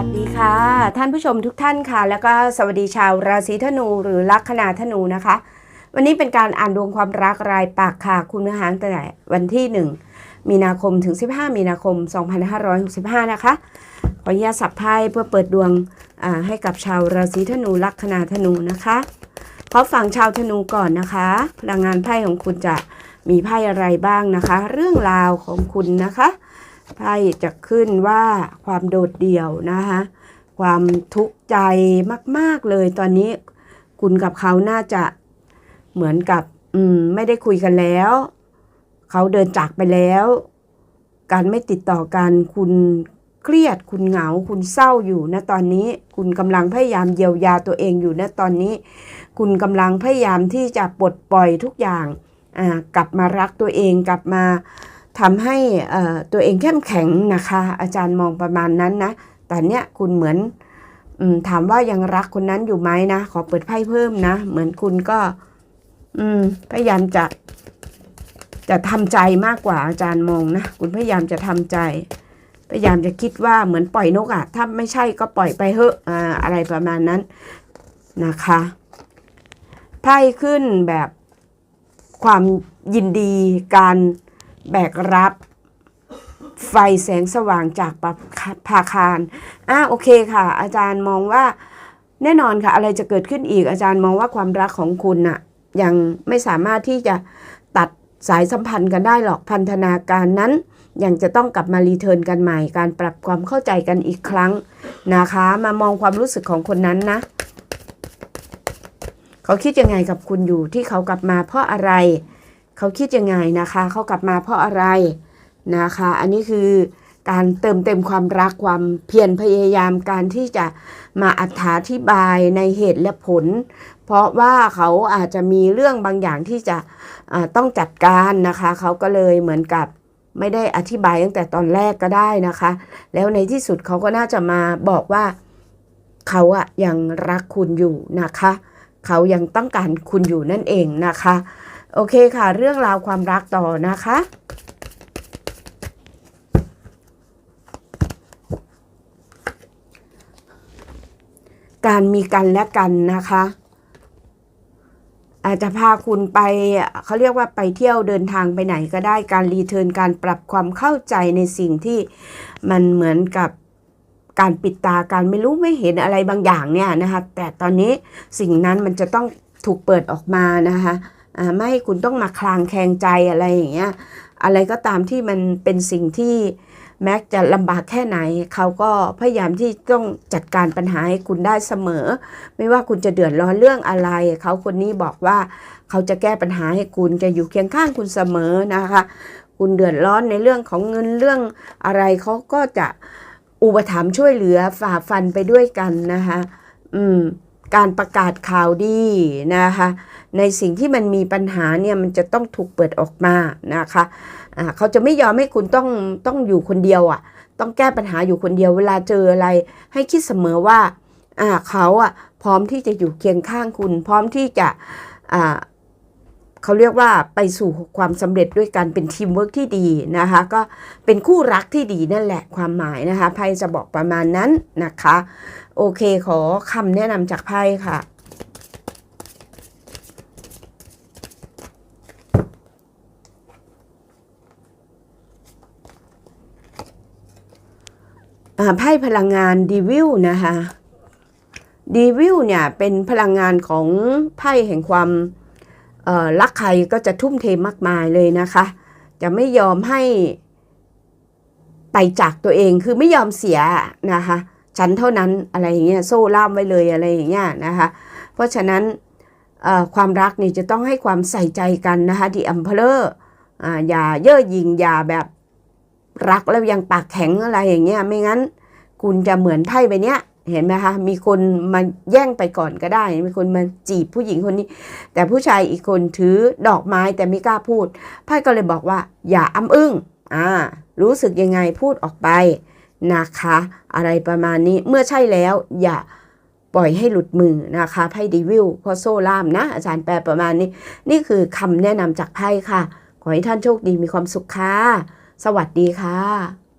ัสดีค่ะ ท่านผู้ชมทุกท่านค่ะ แล้วก็สวัสดีชาวราศีธนูหรือลัคนาธนูนะคะ วันนี้เป็นการอ่านดวงความรักรายปากค่ะ คุณเนื้อหางแต่วันที่ 1 มีนาคมถึง 15 มีนาคม 2565 นะคะ ขออนุญาตสับไพ่เพื่อเปิดดวงอ่าให้กับชาวราศีธนูลัคนาธนูนะคะขอฟังชาวธนูก่อนนะคะ พลังงานไพ่ของคุณจะมีไพ่อะไรบ้างนะคะ เรื่องราวของคุณนะคะ ไพ่จะขึ้นว่าความโดดเดี่ยวนะคะความทุกข์ใจมาก ๆ เลยตอนนี้คุณกับเขาน่าจะเหมือนกับ อืม ไม่ได้คุยกันแล้ว เขาเดินจากไปแล้ว การไม่ติดต่อกันคุณเครียดคุณเหงา คุณเศร้าอยู่นะตอนนี้ คุณกำลังพยายามเยียวยาตัวเองอยู่นะตอนนี้ คุณกำลังพยายามที่จะปลดปล่อยทุกอย่าง อ่ากลับมารักตัวเองกลับมา ทำให้ตัวเองเข้มแข็งนะคะ อาจารย์มองประมาณนั้นนะ แต่เนี้ยคุณเหมือนอถามว่ายังรักคนนั้นอยู่ไหมนะ ขอเปิดไพ่เพิ่มนะ เหมือนคุณก็พยายามจะจะทำใจมากกว่าอาจารย์มองนะ คุณพยายามจะทำใจ พยายามจะคิดว่าเหมือนปล่อยนกอะ่ะ ถ้าไม่ใช่ก็ปล่อยไปเถอะออะไรประมาณนั้นนะคะไพ่ขึ้นแบบความยินดีการ แบกรับไฟแสงสว่างจากปภาคารอะโอเคค่ะ อาจารย์มองว่าแน่นอนค่ะ อะไรจะเกิดขึ้นอีก อาจารย์มองว่าความรักของคุณน่ะ ยังไม่สามารถที่จะตัดสายสัมพันธ์กันได้หรอกพันธนาการนั้น ยังจะต้องกลับมารีเทิร์นกันใหม่ การปรับความเข้าใจกันอีกครั้งนะคะ มามองความรู้สึกของคนนั้นนะ เขาคิดยังไงกับคุณอยู่ที่เขากลับมาเพราะอะไร เขาคิดยังไงนะคะ เขากลับมาเพราะอะไรนะคะ อันนี้คือการเติมเต็มความรักความเพียรพยายามการที่จะมาอธิบายในเหตุและผล เพราะว่าเขาอาจจะมีเรื่องบางอย่างที่จะต้องจัดการนะคะ เขาก็เลยเหมือนกับไม่ได้อธิบายตั้งแต่ตอนแรกก็ได้นะคะ แล้วในที่สุดเขาก็น่าจะมาบอกว่าเขาอะยังรักคุณอยู่นะคะ เขายังต้องการคุณอยู่นั่นเองนะคะ โอเคค่ะ เรื่องราวความรักต่อนะคะ การมีกันและกันนะคะ อาจจะพาคุณไปเขาเรียกว่าไปเที่ยวเดินทางไปไหนก็ได้การรีเทิร์นการปรับความเข้าใจในสิ่งที่มันเหมือนกับการปิดตาการไม่รู้ไม่เห็นอะไรบางอย่างเนี่ยนะคะ แต่ตอนนี้สิ่งนั้นมันจะต้องถูกเปิดออกมานะคะ ไม่ให้คุณต้องมาคลางแคลงใจอะไรอย่างเงี้ยอะไรก็ตามที่มันเป็นสิ่งที่แม้จะลำบากแค่ไหน เขาก็พยายามที่ต้องจัดการปัญหาให้คุณได้เสมอ ไม่ว่าคุณจะเดือดร้อนเรื่องอะไร เขาคนนี้บอกว่าเขาจะแก้ปัญหาให้คุณจะอยู่เคียงข้างคุณเสมอนะคะ คุณเดือดร้อนในเรื่องของเงินเรื่องอะไรเขาก็จะอุปถัมภ์ช่วยเหลือฝ่าฟันไปด้วยกันนะคะ อืม การประกาศข่าวดีนะคะ ในสิ่งที่มันมีปัญหาเนี่ยมันจะต้องถูกเปิดออกมานะคะอ่าเขาจะไม่ยอมให้คุณต้องต้องอยู่คนเดียวอะ ต้องแก้ปัญหาอยู่คนเดียวเวลาเจออะไร ให้คิดเสมอว่าอ่าเขาอะพร้อมที่จะอยู่เคียงข้างคุณ พร้อมที่จะอ่าเขาเรียกว่าไปสู่ความสำเร็จด้วยกันเป็นทีมเวิร์กที่ดีนะคะ ก็เป็นคู่รักที่ดีนั่นแหละความหมายนะคะไพ่จะบอกประมาณนั้นนะคะ โอเคขอคำแนะนำจากไพ่ค่ะ ไพ่พลังงานดีวิลนะคะดีวิลเนี่ยเป็นพลังงานของไพ่แห่งความรักใครก็จะทุ่มเทมากมายเลยนะคะ จะไม่ยอมให้ไปจากตัวเองคือไม่ยอมเสียนะคะฉันเท่านั้นอะไรอย่างเงี้ยโซ่ล่ามไว้เลยอะไรอย่างเงี้ยนะคะ เพราะฉะนั้นความรักนี่จะต้องให้ความใส่ใจกันนะคะที่อัมเพลอร์อ่าอย่าเย่อหยิ่งอย่าแบบ รักแล้วยังปากแข็งอะไรอย่างเงี้ย ไม่งั้น คุณจะเหมือนไพ่ใบเนี้ย เห็นไหมคะ มีคนมาแย่งไปก่อนก็ได้ มีคนมาจีบผู้หญิงคนนี้ แต่ผู้ชายอีกคนถือดอกไม้แต่ไม่กล้าพูด ไพ่ก็เลยบอกว่า อย่าอ้ำอึ้ง อ่า รู้สึกยังไงพูดออกไปนะคะ อะไรประมาณนี้ เมื่อใช่แล้วอย่าปล่อยให้หลุดมือนะคะไพ่ดีวิลพราะโซ่ล่ามนะ อาจารย์แปลประมาณนี้ นี่คือคำแนะนำจากไพ่ค่ะ ขอให้ท่านโชคดีมีความสุขค่ะ สวัสดีค่ะ